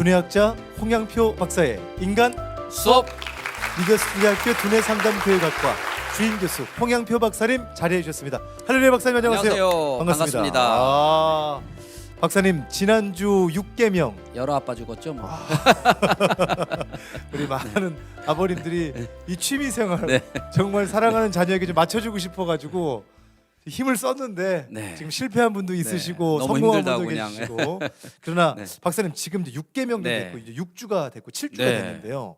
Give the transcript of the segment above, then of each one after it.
두뇌학자 홍양표 박사의 인간 수업 두뇌학교 두뇌상담교육학과 주임 교수 홍양표 박사님 자리해 주셨습니다. 할렐루야 박사님 안녕하세요. 안녕하세요. 반갑습니다. 반갑습니다. 아, 박사님 지난주 6개명 여러 아빠 죽었죠 뭐. 우리 많은 아버님들이 이 취미 생활 네. 정말 사랑하는 자녀에게 좀 맞춰주고 싶어가지고 힘을 썼는데 네. 지금 실패한 분도 있으시고 너무 성공한 힘들다고 분도 그냥. 계시고 그러나 네. 박사님 지금 이제 6개명도 네. 됐고 이제 6주가 됐고 7주가 네. 됐는데요.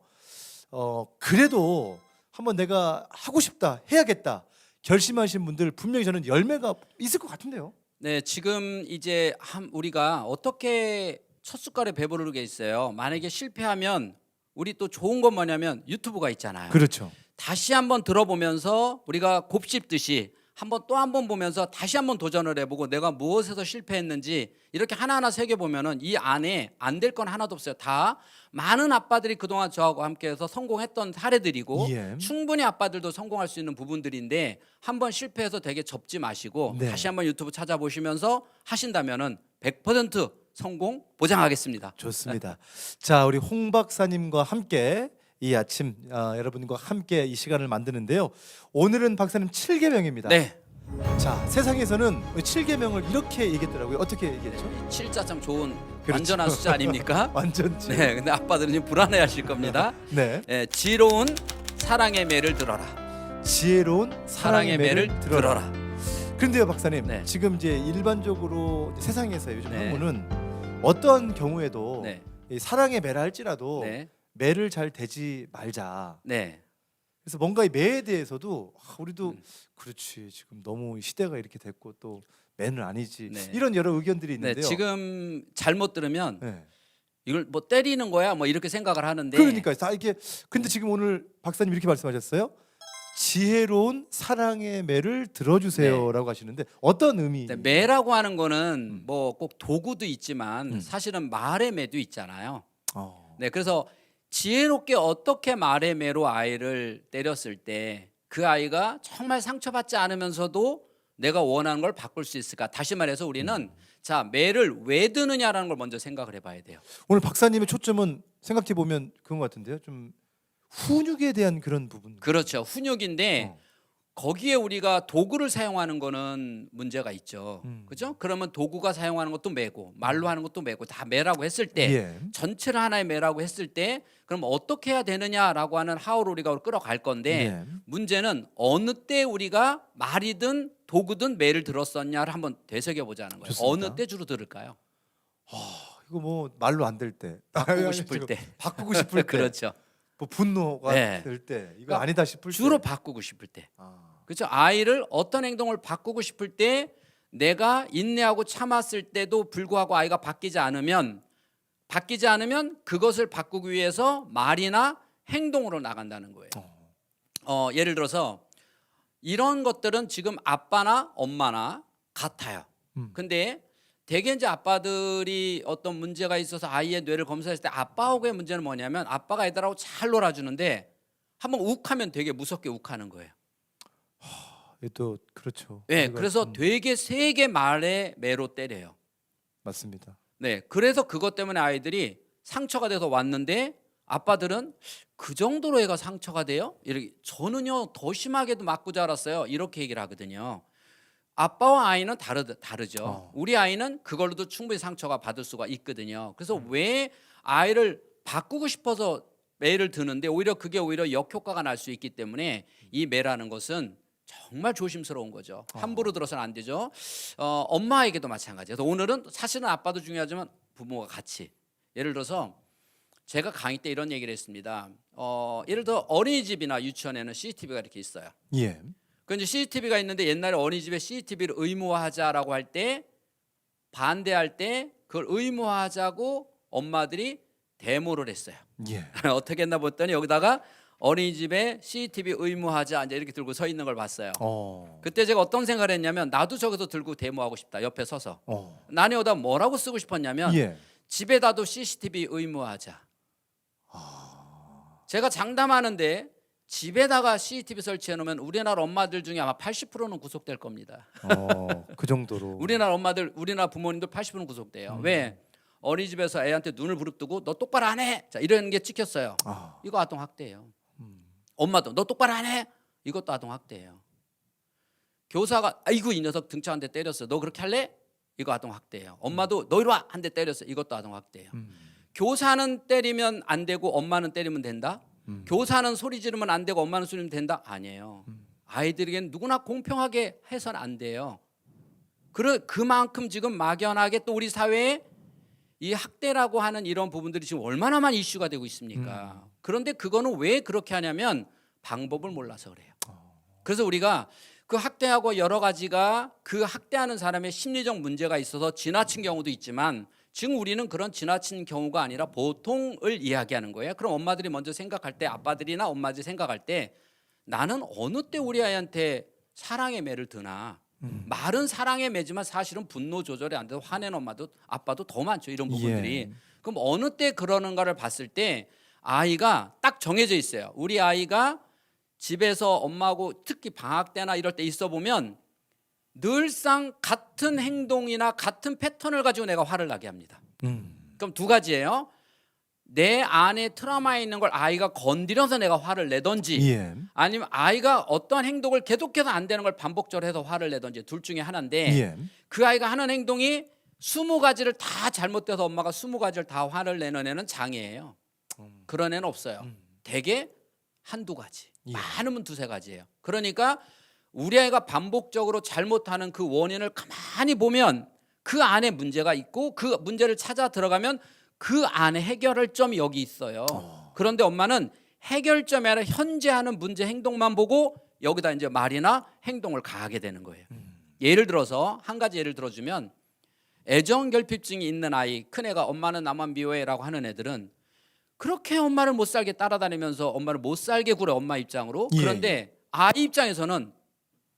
어 그래도 한번 내가 하고 싶다 해야겠다 결심하신 분들 분명히 저는 열매가 있을 것 같은데요. 네, 지금 이제 한 우리가 어떻게 첫 숟갈에 배부르게 있어요. 만약에 실패하면 우리 또 좋은 건 뭐냐면 유튜브가 있잖아요. 그렇죠. 다시 한번 들어보면서 우리가 곱씹듯이 한번 또 한 번 보면서 다시 한번 도전을 해보고 내가 무엇에서 실패했는지 이렇게 하나하나 새겨 보면은 이 안에 안 될 건 하나도 없어요. 다 많은 아빠들이 그동안 저하고 함께해서 성공했던 사례들이고 예. 충분히 아빠들도 성공할 수 있는 부분들인데 한번 실패해서 되게 접지 마시고 네. 다시 한번 유튜브 찾아보시면서 하신다면은 100% 성공 보장하겠습니다. 좋습니다. 자, 우리 홍 박사님과 함께 이 아침 아, 여러분과 함께 이 시간을 만드는데요. 오늘은 박사님 7계명입니다. 네, 자, 세상에서는 7계명을 이렇게 얘기했더라고요. 어떻게 얘기했죠? 칠자 참 좋은 그렇죠. 완전한 숫자 아닙니까? 완전 칠. 네, 근데 아빠들은 좀 불안해하실 겁니다. 네. 예, 지로운 사랑의 매를 들어라. 지혜로운 사랑의, 사랑의 매를 들어라. 들어라. 그런데요, 박사님. 네. 지금 이제 일반적으로 세상에서 요즘 네. 학문은 어떤 경우에도 네, 이 사랑의 매라 할지라도 네, 매를 잘 대지 말자. 네, 그래서 뭔가 이 매에 대해서도 아, 우리도 음. 그렇지 지금 너무 시대가 이렇게 됐고 또 매는 아니지 네. 이런 여러 의견들이 네. 있는데요. 지금 잘못 들으면 네. 이걸 뭐 때리는 거야, 뭐 이렇게 생각을 하는데. 그러니까 다 이게 근데 지금 오늘 박사님 이렇게 말씀하셨어요. 지혜로운 사랑의 매를 들어주세요라고 하시는데 어떤 의미? 네, 매라고 하는 거는 뭐 꼭 도구도 있지만 음. 사실은 말의 매도 있잖아요. 어. 네, 그래서 지혜롭게 어떻게 말의 매로 아이를 때렸을 때 그 아이가 정말 상처받지 않으면서도 내가 원하는 걸 바꿀 수 있을까? 다시 말해서 우리는 자 매를 왜 드느냐라는 걸 먼저 생각을 해봐야 돼요. 오늘 박사님의 초점은 생각해 보면 그런 것 같은데요. 좀 훈육에 대한 그런 부분. 그렇죠. 훈육인데 어. 거기에 우리가 도구를 사용하는 거는 문제가 있죠. 음. 그죠? 그러면 도구가 사용하는 것도 매고 말로 하는 것도 매고 다 매라고 했을 때 예. 전체를 하나의 매라고 했을 때 그럼 어떻게 해야 되느냐라고 하는 하우를 우리가 끌어갈 건데 예. 문제는 어느 때 우리가 말이든 도구든 매를 들었었냐를 한번 되새겨 보자는 거예요. 좋습니다. 어느 때 주로 들을까요? 이거 뭐 말로 안 될 때. 바꾸고 싶을 때. 바꾸고 싶을 때. 그렇죠. 뭐 분노가 네. 될 때. 이거 그러니까 아니다 싶을 주로 때. 바꾸고 싶을 때. 아. 그렇죠. 아이를 어떤 행동을 바꾸고 싶을 때 내가 인내하고 참았을 때도 불구하고 아이가 바뀌지 않으면 바뀌지 않으면 그것을 바꾸기 위해서 말이나 행동으로 나간다는 거예요. 어, 예를 들어서 이런 것들은 지금 아빠나 엄마나 같아요. 음. 근데 대개 이제 아빠들이 어떤 문제가 있어서 아이의 뇌를 검사했을 때 아빠하고의 문제는 뭐냐면 아빠가 애들하고 잘 놀아주는데 한번 욱하면 되게 무섭게 욱하는 거예요. 예, 또 그렇죠. 네, 그래서 음, 되게 세게 말에 매로 때려요. 맞습니다. 네, 그래서 그것 때문에 아이들이 상처가 돼서 왔는데 아빠들은 그 정도로 애가 상처가 돼요? 이렇게 저는요 더 심하게도 맞고 자랐어요. 이렇게 얘기를 하거든요. 아빠와 아이는 다르 다르죠. 어. 우리 아이는 그걸로도 충분히 상처가 받을 수가 있거든요. 그래서 음. 왜 아이를 바꾸고 싶어서 매를 드는데 오히려 그게 오히려 역효과가 날 수 있기 때문에 이 매라는 것은 정말 조심스러운 거죠. 함부로 들어서는 안 되죠. 어, 엄마에게도 마찬가지예요. 그래서 오늘은 사실은 아빠도 중요하지만 부모가 같이. 예를 들어서 제가 강의 때 이런 얘기를 했습니다. 어, 예를 들어 어린이집이나 유치원에는 CCTV가 이렇게 있어요. 예. 그 이제 CCTV가 있는데 옛날에 어린이집에 CCTV를 의무화하자라고 할 때 반대할 때 그걸 의무화하자고 엄마들이 데모를 했어요. 예. 어떻게 했나 봤더니 여기다가 어린이집에 CCTV 의무화하자 이제 이렇게 들고 서 있는 걸 봤어요. 어. 그때 제가 어떤 생각을 했냐면 나도 저기서 들고 데모하고 싶다. 옆에 서서. 어. 나는 여기다 뭐라고 쓰고 싶었냐면 예. 집에다도 CCTV 의무화하자. 제가 장담하는데 집에다가 CCTV 설치해 놓으면 우리나라 엄마들 중에 아마 80%는 구속될 겁니다. 어. 그 정도로. 우리나라 엄마들, 우리나라 부모님들 80%는 구속돼요. 왜? 어린이집에서 애한테 눈을 부릅뜨고 너 똑바로 안 해. 자 이런 게 찍혔어요. 아. 이거 아동 학대예요. 엄마도 너 똑바로 안 해. 이것도 아동 학대예요. 교사가 아이고 이 녀석 등쳐 한대 때렸어. 너 그렇게 할래? 이거 아동 학대예요. 엄마도 너 이리 와 한 대 때렸어. 이것도 아동 학대예요. 교사는 때리면 안 되고 엄마는 때리면 된다? 교사는 소리 지르면 안 되고 엄마는 소리 지르면 된다? 아니에요. 아이들에겐 누구나 공평하게 해서는 안 돼요. 그 그만큼 지금 막연하게 또 우리 사회에 이 학대라고 하는 이런 부분들이 지금 얼마나 많이 이슈가 되고 있습니까? 그런데 그거는 왜 그렇게 하냐면 방법을 몰라서 그래요. 그래서 우리가 그 학대하고 여러 가지가 그 학대하는 사람의 심리적 문제가 있어서 지나친 경우도 있지만 지금 우리는 그런 지나친 경우가 아니라 보통을 이야기하는 거예요. 그럼 엄마들이 먼저 생각할 때 아빠들이나 엄마들이 생각할 때 나는 어느 때 우리 아이한테 사랑의 매를 드나 말은 사랑의 매지만 사실은 분노 조절이 안 돼서 화낸 엄마도 아빠도 더 많죠 이런 부분들이 예. 그럼 어느 때 그러는가를 봤을 때 아이가 딱 정해져 있어요 우리 아이가 집에서 엄마하고 특히 방학 때나 이럴 때 있어 보면 늘상 같은 행동이나 같은 패턴을 가지고 내가 화를 나게 합니다 음. 그럼 두 가지예요 내 안에 트라우마 있는 걸 아이가 건드려서 내가 화를 내던지 예. 아니면 아이가 어떠한 행동을 계속해서 안 되는 걸 반복적으로 해서 화를 내던지 둘 중에 하나인데 예. 그 아이가 하는 행동이 스무 가지를 다 잘못돼서 엄마가 스무 가지를 다 화를 내는 애는 장애예요. 그런 애는 없어요. 대개 한두 가지, 예. 많으면 두세 가지예요. 그러니까 우리 아이가 반복적으로 잘못하는 그 원인을 가만히 보면 그 안에 문제가 있고 그 문제를 찾아 들어가면 그 안에 해결할 점이 여기 있어요. 그런데 엄마는 해결점이 아니라 현재 하는 문제 행동만 보고 여기다 이제 말이나 행동을 가하게 되는 거예요. 예를 들어서 한 가지 예를 들어주면 애정 결핍증이 있는 아이 큰 애가 엄마는 나만 미워해라고 하는 애들은 그렇게 엄마를 못 살게 따라다니면서 엄마를 못 살게 굴어 엄마 입장으로 예. 그런데 아이 입장에서는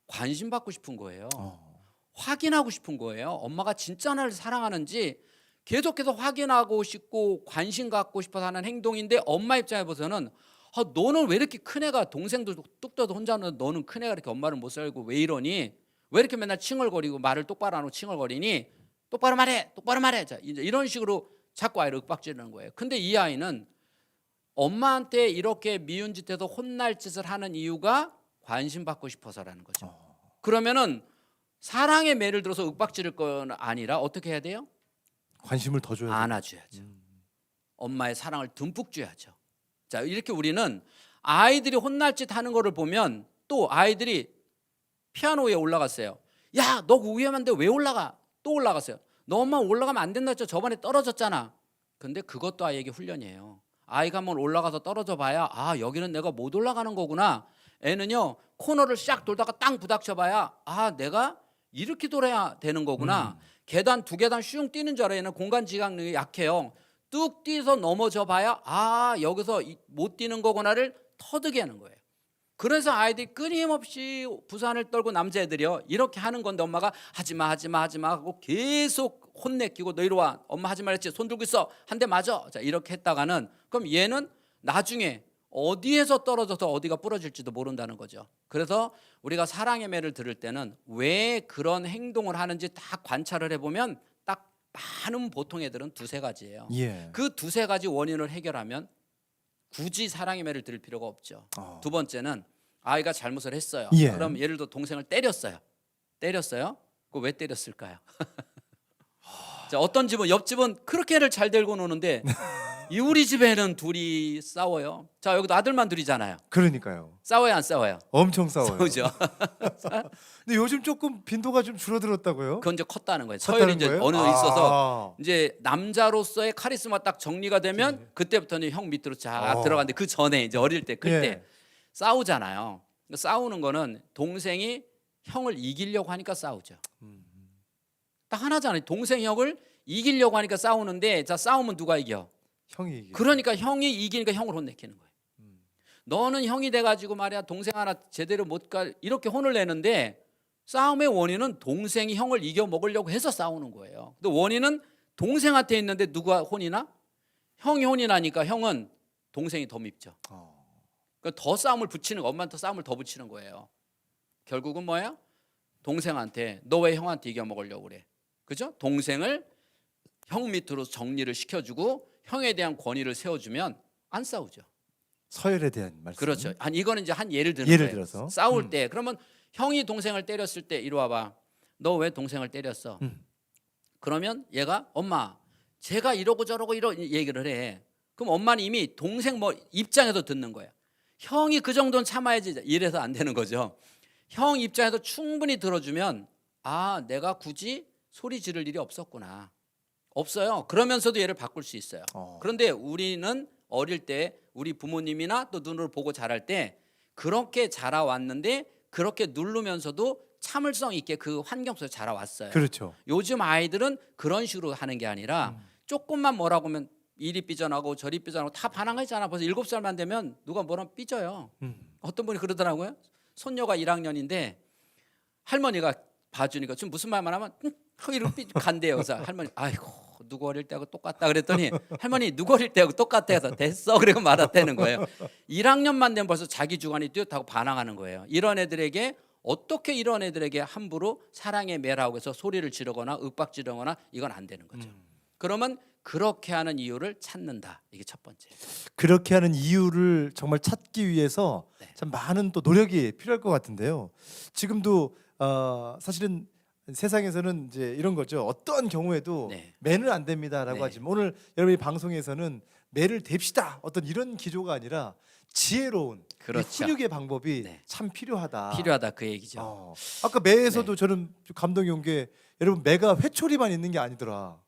관심 받고 싶은 거예요. 어. 확인하고 싶은 거예요. 엄마가 진짜 나를 사랑하는지 계속해서 확인하고 싶고 관심 갖고 싶어서 하는 행동인데 엄마 입장에 보서는 아, 너는 왜 이렇게 큰 애가 동생도 뚝 떠도 혼자 는 너는 큰 애가 이렇게 엄마를 못 살고 왜 이러니? 왜 이렇게 맨날 칭얼거리고 말을 똑바로 안 하고 칭얼거리니? 똑바로 말해, 똑바로 말해. 자, 이제 이런 식으로 자꾸 아이를 윽박지르는 거예요. 근데 이 아이는 엄마한테 이렇게 미운 짓해서 혼날 짓을 하는 이유가 관심 받고 싶어서라는 거죠. 그러면은 사랑의 매를 들어서 윽박지를 건 아니라 어떻게 해야 돼요? 관심을 더 줘야 돼. 안아줘야죠. 엄마의 사랑을 듬뿍 줘야죠. 자 이렇게 우리는 아이들이 혼날 짓 하는 거를 보면 또 아이들이 피아노 위에 올라갔어요. 야, 너 위험한데 왜 올라가? 또 올라갔어요. 너 엄마 올라가면 안 된다 했죠. 저번에 떨어졌잖아. 근데 그것도 아이에게 훈련이에요. 아이가 한번 올라가서 떨어져 봐야 아 여기는 내가 못 올라가는 거구나. 애는요 코너를 싹 돌다가 땅 부닥쳐 봐야 아 내가 이렇게 돌아야 되는 거구나. 계단 두 계단 슝 뛰는 줄 알아요. 얘는 공간 지각력이 약해요. 뚝 뛰어서 넘어져 봐야 아 여기서 이- 못 뛰는 거구나를 터득이 하는 거예요. 그래서 아이들이 끊임없이 부산을 떨고 남자애들이요 이렇게 하는 건데 엄마가 하지마 하지마 하지마 하고 계속 혼내키고 너 이리 와 엄마 하지 말랬지 손 들고 있어 한 대 맞아 자 이렇게 했다가는 그럼 얘는 나중에 어디에서 떨어져서 어디가 부러질지도 모른다는 거죠 그래서 우리가 사랑의 매를 들을 때는 왜 그런 행동을 하는지 다 관찰을 해보면 딱 많은 보통 애들은 두세 가지예요 예. 그 두세 가지 원인을 해결하면 굳이 사랑의 매를 들을 필요가 없죠. 어. 두 번째는 아이가 잘못을 했어요. 예. 그럼 예를 들어 동생을 때렸어요. 때렸어요. 그 왜 때렸을까요? 자, 어떤 집은 옆집은 그렇게 애를 잘 데리고 노는데 이 우리 집에는 둘이 싸워요. 자 여기도 아들만 둘이잖아요. 그러니까요. 싸워요 안 싸워요? 엄청 싸워요. 싸우죠. 근데 요즘 조금 빈도가 좀 줄어들었다고요? 그건 이제 컸다는 거예요. 컸다는 서열이 이제 거예요? 어느 아. 있어서 이제 남자로서의 카리스마 딱 정리가 되면 그때부터는 형 밑으로 쫙 어. 들어갔는데 그 전에 이제 어릴 때 그때 예. 싸우잖아요. 그러니까 싸우는 거는 동생이 형을 이기려고 하니까 싸우죠. 딱 하나잖아요. 동생 형을 이기려고 하니까 싸우는데 자 싸우면 누가 이겨? 형이 이게. 그러니까 형이 이기니까 형을 혼내키는 거예요. 너는 형이 돼가지고 말이야 동생 하나 제대로 못가 이렇게 혼을 내는데 싸움의 원인은 동생이 형을 이겨 먹으려고 해서 싸우는 거예요. 근데 원인은 동생한테 있는데 누가 혼이나? 형이 혼이 나니까 형은 동생이 더 밉죠. 어. 그러니까 더 싸움을 붙이는 거, 엄마한테 싸움을 더 붙이는 거예요. 결국은 뭐야? 동생한테 너 왜 형한테 이겨 먹으려고 그래? 그죠? 동생을 형 밑으로 정리를 시켜주고 형에 대한 권위를 세워주면 안 싸우죠. 서열에 대한 말씀. 그렇죠. 한 이거는 이제 한 예를 드는 예를 거예요. 들어서. 싸울 음. 때 그러면 형이 동생을 때렸을 때 이리 와봐. 너 왜 동생을 때렸어? 음. 그러면 얘가 엄마 제가 이러고 저러고 이런 얘기를 해. 그럼 엄마는 이미 동생 뭐 입장에서 듣는 거야. 형이 그 정도는 참아야지 이래서 안 되는 거죠. 형 입장에서 충분히 들어주면 아 내가 굳이 소리 지를 일이 없었구나. 없어요. 그러면서도 얘를 바꿀 수 있어요. 어. 그런데 우리는 어릴 때 우리 부모님이나 또 눈으로 보고 자랄 때 그렇게 자라왔는데 그렇게 누르면서도 참을성 있게 그 환경 속에서 자라왔어요. 그렇죠. 요즘 아이들은 그런 식으로 하는 게 아니라 조금만 뭐라고 하면 이리 삐져나고 저리 삐져나고 다 반항하잖아. 벌써 일곱 살만 되면 누가 뭐라 삐져요. 음. 어떤 분이 그러더라고요. 손녀가 1학년인데 할머니가 봐주니까 지금 무슨 말만 하면 응, 이러고 삐 간대요. 그래서 할머니 아이고 누구 어릴 때하고 똑같다 그랬더니 할머니 누구 어릴 때하고 똑같아 해서 됐어 그리고 말았다는 거예요. 1학년만 되면 벌써 자기 주관이 뚜렷하고 반항하는 거예요. 이런 애들에게 어떻게 이런 애들에게 함부로 사랑의 매라고 해서 소리를 지르거나 윽박지르거나 이건 안 되는 거죠. 그러면 그렇게 하는 이유를 찾는다. 이게 첫 번째. 그렇게 하는 이유를 정말 찾기 위해서 네. 참 많은 또 노력이 필요할 것 같은데요. 지금도 어, 사실은 세상에서는 이제 이런 거죠. 어떠한 경우에도 네. 매는 안 됩니다라고 네. 하지만 오늘 여러분이 방송에서는 매를 댑시다. 어떤 이런 기조가 아니라 지혜로운 이 그렇죠. 훈육의 방법이 네. 참 필요하다. 필요하다 그 얘기죠. 어. 아까 매에서도 네. 저는 좀 감동이 온 게 여러분 매가 회초리만 있는 게 아니더라.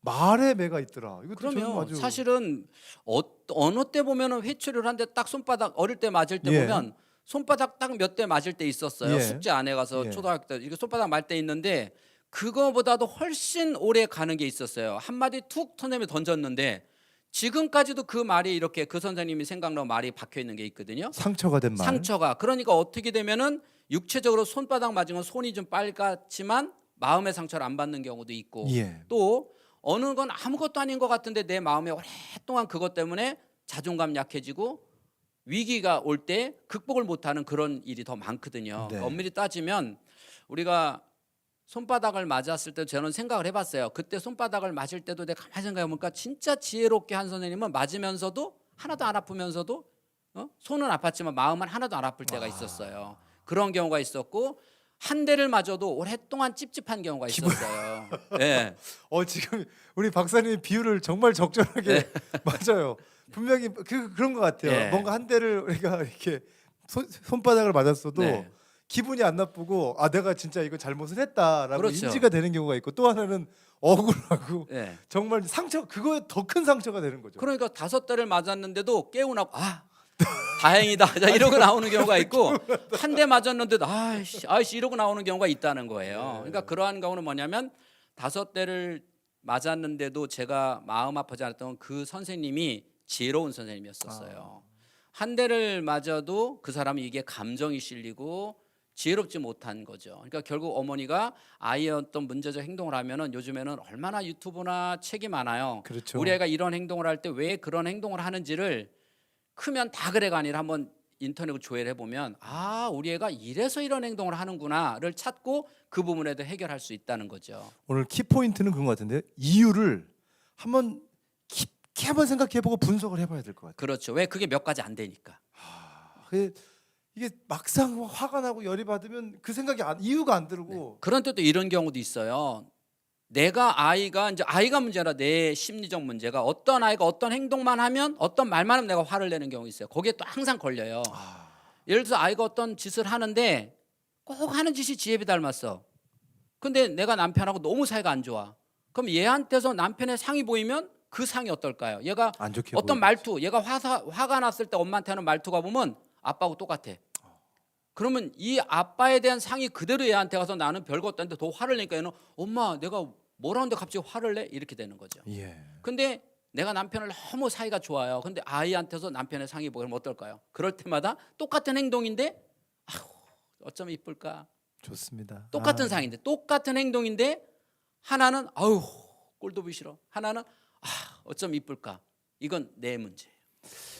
말에 매가 있더라. 그러면 아주 사실은 어, 어느 때 보면은 회초리를 한대딱 손바닥 어릴 때 맞을 때 예. 보면 손바닥 딱 몇 대 맞을 때 있었어요. 예. 숙제 안 해가서 예. 초등학교 때 이거 손바닥 맞을 때 있는데 그거보다도 훨씬 오래 가는 게 있었어요. 한 마디 툭 선생님이 던졌는데 지금까지도 그 말이 이렇게 그 선생님이 생각나는 말이 박혀 있는 게 있거든요. 상처가 된 말. 상처가 그러니까 어떻게 되면은 육체적으로 손바닥 맞으면 손이 좀 빨갛지만 마음의 상처를 안 받는 경우도 있고 예. 또 어느 건 아무것도 아닌 것 같은데 내 마음에 오랫동안 그것 때문에 자존감 약해지고 위기가 올 때 극복을 못하는 그런 일이 더 많거든요. 네. 엄밀히 따지면 우리가 손바닥을 맞았을 때 저는 생각을 해봤어요. 그때 손바닥을 맞을 때도 내가 가만히 생각해보니까 진짜 지혜롭게 한 선생님은 맞으면서도 하나도 안 아프면서도 어? 손은 아팠지만 마음은 하나도 안 아플 때가 있었어요. 그런 경우가 있었고 한 대를 맞아도 오랫동안 찝찝한 경우가 있었어요. 예. 어 지금 우리 박사님 비유를 정말 적절하게 맞아요. 분명히 그 그런 것 같아요. 네. 뭔가 한 대를 우리가 이렇게 손, 손바닥을 맞았어도 네. 기분이 안 나쁘고 아 내가 진짜 이거 잘못을 했다라고 그렇죠. 인지가 되는 경우가 있고 또 하나는 억울하고 예. 정말 상처 그거에 더 큰 상처가 되는 거죠. 그러니까 다섯 대를 맞았는데도 깨우나고 아 다행이다 자, 이러고 나오는 경우가 있고 한 대 맞았는데도 아이씨 아이씨 이러고 나오는 경우가 있다는 거예요. 그러니까 그러한 경우는 뭐냐면 다섯 대를 맞았는데도 제가 마음 아프지 않았던 그 선생님이 지혜로운 선생님이었었어요. 한 대를 맞아도 그 사람이 이게 감정이 실리고 지혜롭지 못한 거죠. 그러니까 결국 어머니가 아이의 어떤 문제적 행동을 하면은 요즘에는 얼마나 유튜브나 책이 많아요. 그렇죠. 우리 애가 이런 행동을 할 때 왜 그런 행동을 하는지를 크면 다 그래가 아니라 한번 인터넷으로 조회를 해보면 아 우리 애가 이래서 이런 행동을 하는구나를 찾고 그 부분에 대해 해결할 수 있다는 거죠. 오늘 키 포인트는 그런 것 같은데 이유를 한번 깊게 한번 생각해보고 분석을 해봐야 될 것 같아요. 그렇죠. 왜 그게 몇 가지 안 되니까. 그게 이게 막상 화가 나고 열이 받으면 그 생각이 안, 이유가 안 들고 그런 때도 이런 경우도 있어요. 내가 아이가 이제 아이가 문제라 내 심리적 문제가 어떤 아이가 어떤 행동만 하면 어떤 말만 하면 내가 화를 내는 경우 있어요. 거기에 또 항상 걸려요. 예를 들어서 아이가 어떤 짓을 하는데 꼭 하는 짓이 지혜비 닮았어. 근데 내가 남편하고 너무 사이가 안 좋아. 그럼 얘한테서 남편의 상이 보이면 그 상이 어떨까요? 얘가 안 좋게 어떤 보이겠죠. 말투, 얘가 화사, 화가 났을 때 엄마한테 하는 말투가 보면 아빠하고 똑같아. 그러면 이 아빠에 대한 상이 그대로 얘한테 가서 나는 별거 없다는데 더 화를 내니까 얘는 엄마 내가 뭐라는데 갑자기 화를 내? 이렇게 되는 거죠. 예. 근데 내가 남편을 너무 사이가 좋아요. 근데 아이한테서 남편의 상이 보이면 어떨까요? 그럴 때마다 똑같은 행동인데 아휴 어쩜 이쁠까? 좋습니다. 똑같은 아, 상인데 똑같은 행동인데 하나는 아우 꼴도 보기 싫어. 하나는 아 어쩜 이쁠까? 이건 내 문제예요.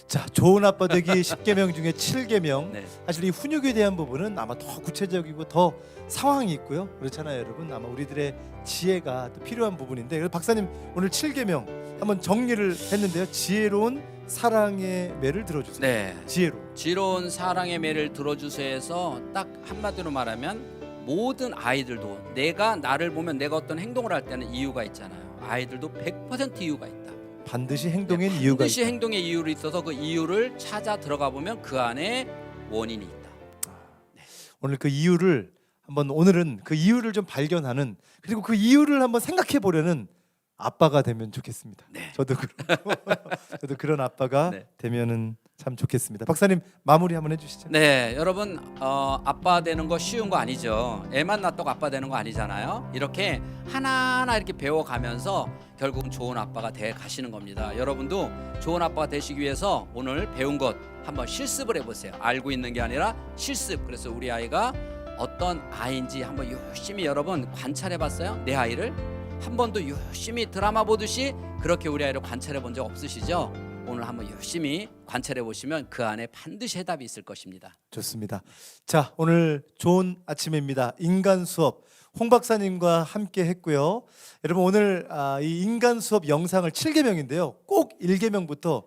자, 좋은 아빠 되기 10계명 중에 7계명. 네. 사실 이 훈육에 대한 부분은 아마 더 구체적이고 더 상황이 있고요. 그렇잖아요, 여러분. 아마 우리들의 지혜가 또 필요한 부분인데 그래서 박사님 오늘 7계명 한번 정리를 했는데요. 지혜로운 사랑의 매를 들어주세요. 네. 지혜로. 지로운 사랑의 매를 들어주세요에서 딱 한마디로 말하면 모든 아이들도 내가 나를 보면 내가 어떤 행동을 할 때는 이유가 있잖아요. 아이들도 100% 이유가 있다. 반드시 행동엔 네, 이유가 반드시 있다. 행동의 이유를 있어서 그 이유를 찾아 들어가 보면 그 안에 원인이 있다. 오늘 그 이유를 한번 오늘은 그 이유를 좀 발견하는 그리고 그 이유를 한번 생각해 보려는 아빠가 되면 좋겠습니다. 네. 저도 그렇고 저도 그런 아빠가 네. 되면은 참 좋겠습니다. 박사님 마무리 한번 해주시죠. 네, 여러분 어, 아빠 되는 거 쉬운 거 아니죠. 애만 낳다고 아빠 되는 거 아니잖아요. 이렇게 하나하나 이렇게 배워가면서 결국은 좋은 아빠가 돼 가시는 겁니다. 여러분도 좋은 아빠가 되시기 위해서 오늘 배운 것 한번 실습을 해보세요. 알고 있는 게 아니라 실습. 그래서 우리 아이가 어떤 아이인지 한번 열심히 여러분 관찰해봤어요. 내 아이를 한 번도 열심히 드라마 보듯이 그렇게 우리 아이를 관찰해 본 적 없으시죠? 오늘 한번 열심히 관찰해 보시면 그 안에 반드시 해답이 있을 것입니다. 좋습니다. 자 오늘 좋은 아침입니다. 인간 수업 홍 박사님과 함께 했고요. 여러분 오늘 아, 이 인간 수업 영상을 7개명인데요. 꼭 1개명부터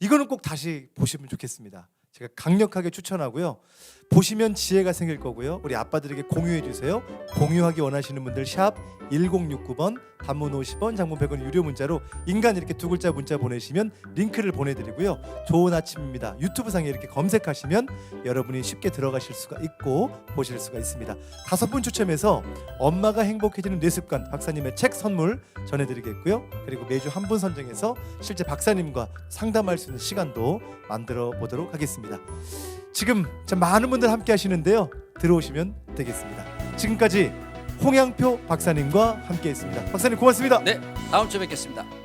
이거는 꼭 다시 보시면 좋겠습니다. 제가 강력하게 추천하고요. 보시면 지혜가 생길 거고요. 우리 아빠들에게 공유해 주세요. 공유하기 원하시는 분들 샵 1069번 단문 50원 장문 100원 유료 문자로 인간 이렇게 두 글자 문자 보내시면 링크를 보내 드리고요. 좋은 아침입니다. 유튜브 상에 이렇게 검색하시면 여러분이 쉽게 들어가실 수가 있고 보실 수가 있습니다. 다섯 분 추첨해서 엄마가 행복해지는 뇌습관 박사님의 책 선물 전해 드리겠고요. 그리고 매주 한 분 선정해서 실제 박사님과 상담할 수 있는 시간도 만들어 보도록 하겠습니다. 지금 참 많은 분들 함께 하시는데요. 들어오시면 되겠습니다. 지금까지 홍양표 박사님과 함께했습니다. 박사님 고맙습니다. 네, 다음 주에 뵙겠습니다.